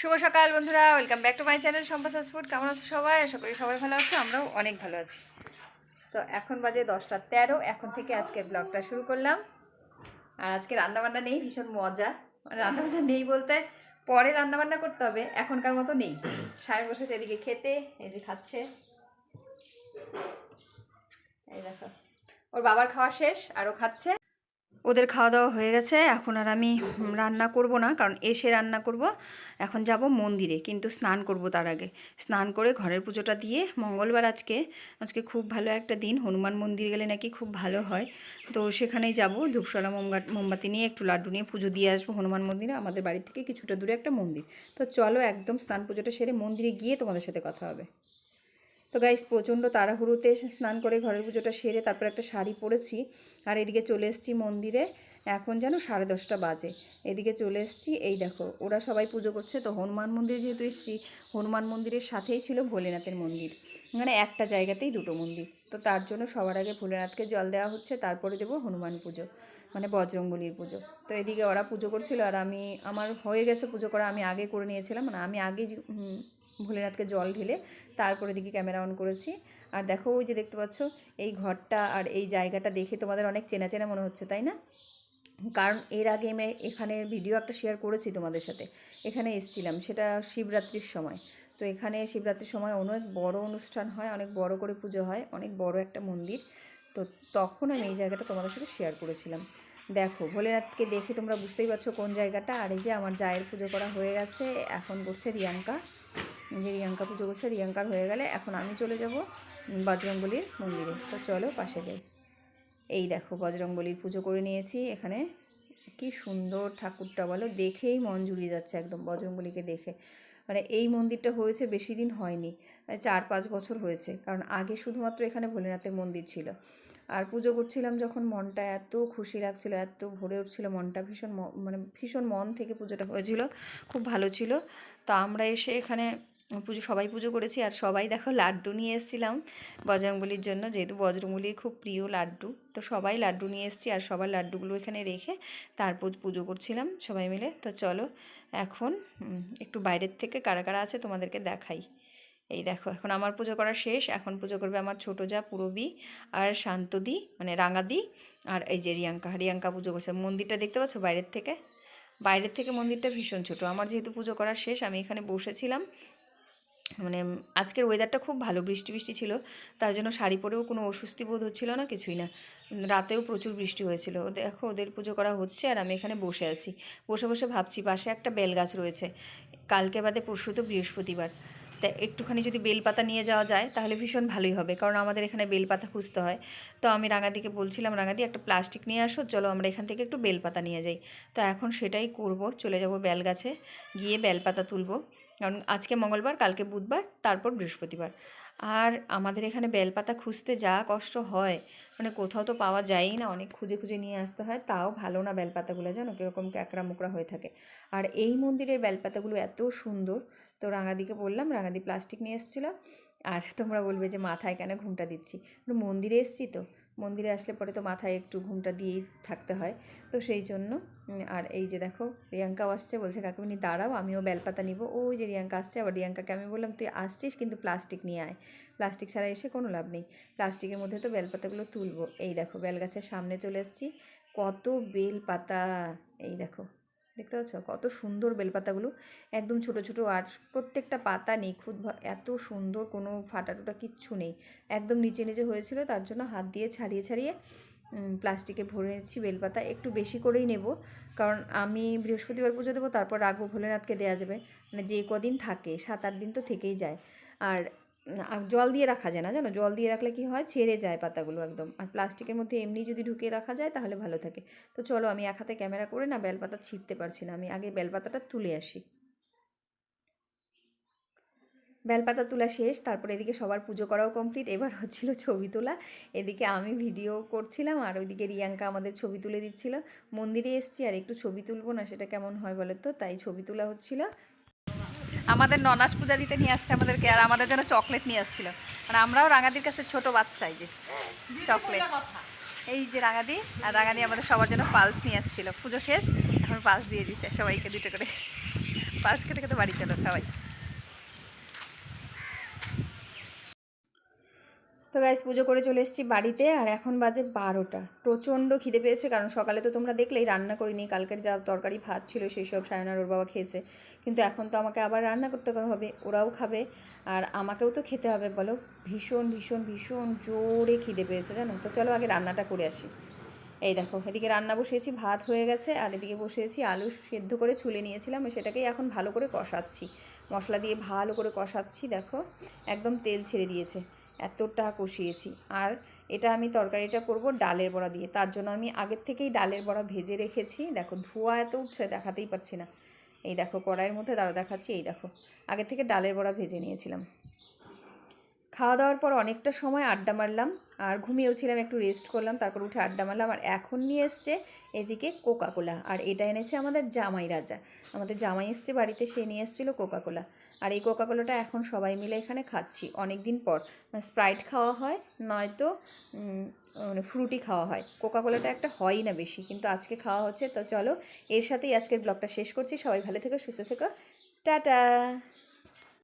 শুভ সকাল বন্ধুরা, welcome back to my channel সম্পাস food কেমন আছো সবাই? আশা করি সবাই ভালো আছো, আমরাও অনেক ভালো আছি। তো এখন বাজে দশটা তেরো, এখন থেকে আজকে ব্লগটা শুরু করলাম। আর আজকে রান্নাবান্না নেই, ভীষণ মজা। মানে রান্নাবান্না নেই বলতে, পরে রান্নাবান্না করতে হবে, এখনকার মতো নেই। স্বামী বসেছে এদিকে খেতে, এই যে খাচ্ছে। এই দেখো, ওর বাবার খাওয়া শেষ আরও খাচ্ছে। ওদের খাওয়া দাওয়া হয়ে গেছে। এখন আর আমি রান্না করব না, কারণ এসে রান্না করব। এখন যাব মন্দিরে, কিন্তু স্নান করব তার আগে। স্নান করে ঘরের পুজোটা দিয়ে মঙ্গলবার আজকে আজকে খুব ভালো একটা দিন। হনুমান মন্দির গেলে নাকি খুব ভালো হয়। তো সেখানেই যাব, ধূপশলা মোমবাত মোমবাতি নিয়ে একটু লাড্ডু নিয়ে পুজো দিয়ে আসব হনুমান মন্দিরে। আমাদের বাড়ি থেকে কিছুটা দূরে একটা মন্দির। তো চলো একদম স্নান পুজোটা সেরে মন্দিরে গিয়ে তোমাদের সাথে কথা হবে। তো গাইস প্রচণ্ড তাড়াহুড়োতে স্নান করে ঘরের পুজোটা সেরে তারপর একটা শাড়ি পরেছি। আর এদিকে চলে এসেছি মন্দিরে। এখন যেন সাড়ে দশটা বাজে। এদিকে চলে এসেছি, এই দেখো, ওরা সবাই পুজো করছে। তো হনুমান মন্দিরে যেহেতু এসেছি, হনুমান মন্দিরের সাথেই ছিল ভোলেনাথের মন্দির। মানে একটা জায়গাতেই দুটো মন্দির। তো তার জন্য সবার আগে ভোলেনাথকে জল দেওয়া হচ্ছে, তারপরে দেবো হনুমান পুজো মানে বজরঙ্গলির পুজো। তো এদিকে ওরা পুজো করছিল, আর আমি, আমার হয়ে গেছে পুজো করা, আমি আগে করে নিয়েছিলাম। মানে আমি আগে ভোলেনাথকে জল ঢেলে তারপরে দিকে ক্যামেরা অন করেছি। আর দেখো ওই যে দেখতে পাচ্ছ, এই ঘরটা আর এই জায়গাটা দেখে তোমাদের অনেক চেনা চেনা মনে হচ্ছে, তাই না? কারণ এর আগে আমি এখানে ভিডিও একটা শেয়ার করেছি তোমাদের সাথে। এখানে এসছিলাম, সেটা শিবরাত্রির সময়। তো এখানে শিবরাত্রির সময় অনেক বড় অনুষ্ঠান হয়, অনেক বড় করে পুজো হয়, অনেক বড় একটা মন্দির। তো তখন আমি এই জায়গাটা তোমাদের সাথে শেয়ার করেছিলাম। দেখো, ভোলেনাথকে দেখে তোমরা বুঝতেই পারছ কোন জায়গাটা। আর এই যে আমার জায়ের পুজো করা হয়ে গেছে, এখন করছে রিয়াঙ্কা। যে রিয়াঙ্কা পুজো করছে রিয়াঙ্কার হয়ে গেলে এখন আমি চলে যাব বজরংবলির মন্দিরে। তো চলো পাশে যাই। এই দেখো বজরংবলির পুজো করে নিয়েছি। এখানে কি সুন্দর ঠাকুরটা বলো। দেখেই মন জুড়িয়ে যাচ্ছে একদম বজরংবলিকে দেখে। মানে এই মন্দিরটা হয়েছে বেশি দিন হয়নি মানে চার পাঁচ বছর হয়েছে। কারণ আগে শুধুমাত্র এখানে ভোলেনাথের মন্দির ছিল। আর পুজো করছিলাম যখন মনটা এত খুশি লাগছিল, এত ভরে উঠছিল, মনটা ভীষণ মানে ভীষণ মন থেকে পুজোটা হয়েছিল। খুব ভালো ছিল। তা আমরা এসে এখানে পুজো, সবাই পুজো করেছি আর সবাই দেখো লাড্ডু নিয়ে এসেছিলাম বজরংবলির জন্য, যেহেতু বজরংবলির খুব প্রিয় লাড্ডু, তো সবাই লাড্ডু নিয়ে এসেছি আর সবার লাড্ডুগুলো এখানে রেখে তারপর পুজো করছিলাম সবাই মিলে। তো চলো এখন একটু বাইরের থেকে কারা কারা আছে তোমাদেরকে দেখাই। এই দেখো, এখন আমার পুজো করা শেষ, এখন পুজো করবে আমার ছোটো যা পুরবি আর শান্তদি মানে রাঙাদি আর এই যে রিয়াঙ্কা রিয়াঙ্কা পুজো করছে। মন্দিরটা দেখতে পাচ্ছ বাইরের থেকে? বাইরের থেকে মন্দিরটা ভীষণ ছোট। আমার যেহেতু পুজো করা শেষ, আমি এখানে বসেছিলাম মানে আজকের ওয়েদারটা খুব ভালো, বৃষ্টি বৃষ্টি ছিল, তার জন্য শাড়ি পরেও কোনো অস্বস্তি বোধ হচ্ছিল না, কিছুই না। রাতেও প্রচুর বৃষ্টি হয়েছিল। দেখো, ওদের পুজো করা হচ্ছে আর আমি এখানে বসে আছি। বসে বসে ভাবছি, পাশে একটা বেলগাছ রয়েছে। কালকে বাদে পরশু তো বৃহস্পতিবার। তা একটুখানি যদি বেলপাতা নিয়ে যাওয়া যায়, তাহলে ভীষণ ভালোই হবে। কারণ আমাদের এখানে বেলপাতা খুঁজতে হয়। তো আমি রাঙাদিকে বলছিলাম, রাঙাদি, একটা প্লাস্টিক নিয়ে আসো, চলো আমরা এখান থেকে একটু বেলপাতা নিয়ে যাই। তো এখন সেটাই করব, চলে যাব বেল গাছে গিয়ে বেলপাতা তুলব। কারণ আজকে মঙ্গলবার, কালকে বুধবার, তারপর বৃহস্পতিবার। আর আমাদের এখানে বেলপাতা খুঁজতে যা কষ্ট হয় মানে কোথাও তো পাওয়া যায়ই না, অনেক খুঁজে খুঁজে নিয়ে আসতে হয়, তাও ভালো না বেলপাতাগুলো, জানো? কীরকম ক্যাকড়া মুকড়া হয়ে থাকে। আর এই মন্দিরের বেলপাতাগুলো এত সুন্দর তো রাঙাদিকে বললাম, রাঙাদি প্লাস্টিক নিয়ে এসেছিল। আর তোমরা বলবে যে, মাথায় কেন ঘুমটা দিচ্ছি? মন্দিরে এসেছি তো, মন্দিরে আসলে পরে তো মাথায় একটু ঘুমটা দিয়েই থাকতে হয়। তো সেই জন্য আর এই যে দেখো, রিয়াঙ্কাও আসছে, বলছে কাকুমনি দাঁড়াও, আমিও বেলপাতা নিব। ওই যে রিয়াঙ্কা আসছে, আবার রিয়াঙ্কাকে আমি বললাম, তুই আসছিস, কিন্তু প্লাস্টিক নিয়ে আয়। প্লাস্টিক ছাড়া এসে কোনো লাভ নেই। প্লাস্টিকের মধ্যে তো বেলপাতাগুলো তুলবো। এই দেখো, বেলগাছের সামনে চলে এসেছি। কত বেলপাতা! এই দেখো দেখতে পাচ্ছ? কত সুন্দর বেলপাতাগুলো। একদম ছোট ছোট আর প্রত্যেকটা পাতা নিখুঁত এত সুন্দর কোনো ফাটা টুটা কিচ্ছু নেই। একদম নিচে নিচে হয়েছিল, তার জন্য হাত দিয়ে ছাড়িয়ে ছাড়িয়ে প্লাস্টিকে ভরে নিচ্ছি বেলপাতা। একটু বেশি করেই নেব, কারণ আমি বৃহস্পতিবার পুজো দেবো, তারপর রাখব ভোলেনাথকে দেওয়া যাবে। মানে যে কদিন থাকে, সাত, আট দিন তো থেকেই যায়। আর জল দিয়ে রাখা যায় না, জানো? জল দিয়ে রাখলে কি হয়? ছেড়ে যায় পাতাগুলো একদম। আর প্লাস্টিকের মধ্যে এমনি যদি ঢুকিয়ে রাখা যায়, তাহলে ভালো থাকে। তো চলো, আমি এক হাতে ক্যামেরা করে না বেলপাতা ছিঁড়তে পারছি না। আমি আগে বেলপাতাটা তুলে আসি। বেলপাতা তোলা শেষ, তারপরে এদিকে সবার পুজো করাও কমপ্লিট এবার হচ্ছিল ছবি তোলা। এদিকে আমি ভিডিও করছিলাম, আর ওইদিকে রিয়াঙ্কা আমাদের ছবি তুলে দিচ্ছিল। মন্দিরে এসছি, আর একটু ছবি তুলবো না, সেটা কেমন হয় বলো তো? তাই ছবি তোলা হচ্ছিল। আমাদের ননাস পূজা দিতে নিয়ে আসছে আমাদেরকে, আর আমাদের জন্য চকলেট নিয়ে আসছিল। মানে আমরাও রাঙাদির কাছে ছোট বাচ্চাই যে, চকলেট। এই যে রাঙাদি, আর রাঙাদি আমাদের সবার জন্য পালস নিয়ে আসছিল। পুজো শেষ, এখন পালস দিয়ে দিচ্ছে সবাইকে দুটো করে। পালস খেতে খেতে বাড়ি চলো সবাই। তো গাইস পুজো করে চলে এসেছি বাড়িতে, আর এখন বাজে বারোটা। প্রচণ্ড খিদে পেয়েছে, কারণ সকালে তো তোমরা দেখলেই রান্না করিনি, কালকের যা তরকারি, ভাত ছিল, সেই সব সায়নার ওর বাবা খেয়েছে। কিন্তু এখন তো আমাকে আবার রান্না করতে হবে, ওরাও খাবে। আর আমাকেও তো খেতে হবে, বলো। ভীষণ ভীষণ ভীষণ জোরে খিদে পেয়েছে, জানো? তো চলো আগে রান্নাটা করে আসি। এই দেখো, এদিকে রান্না বসিয়েছি, ভাত হয়ে গেছে, আর এদিকে বসিয়েছি আলু সেদ্ধ করে ছুলে নিয়েছিলাম সেটাকেই এখন ভালো করে কষাচ্ছি। মশলা দিয়ে ভালো করে কষাচ্ছি, দেখো। একদম তেল ছেড়ে দিয়েছে, এতটা কষিয়েছি। আর এটা আমি তরকারিটা করব ডালের বড়া দিয়ে। তার জন্য আমি আগের থেকেই ডালের বড়া ভেজে রেখেছি। দেখো, ধোঁয়া এত উঠছে, দেখাতেই পারছি না। এই দেখো কড়াইয়ের মধ্যে দাঁড়া দেখাচ্ছি এই দেখো। আগের থেকে ডালের বড়া ভেজে নিয়েছিলাম। খাওয়া দাওয়ার পর অনেকটা সময় আড্ডা মারলাম আর ঘুমিয়েও ছিলাম একটু রেস্ট করলাম, তারপর উঠে আড্ডা মারলাম আর এখন নিয়ে এসছে এদিকে কোকা কোলা আর এটা এনেছে আমাদের জামাই রাজা। আমাদের জামাই এসছে বাড়িতে, সে নিয়ে এসেছিল কোকা কোলা আর এই কোকা কোলাটা এখন সবাই মিলে এখানে খাচ্ছি অনেক দিন পর স্প্রাইট খাওয়া হয়, নয়তো মানে ফ্রুটি খাওয়া হয়। কোকা কোলাটা একটা হয়ই না বেশি, কিন্তু আজকে খাওয়া হচ্ছে, তো চলো এর সাথেই আজকের ব্লগটা শেষ করছি। সবাই ভালো থেকো, সুস্থ থেকো। টাটা!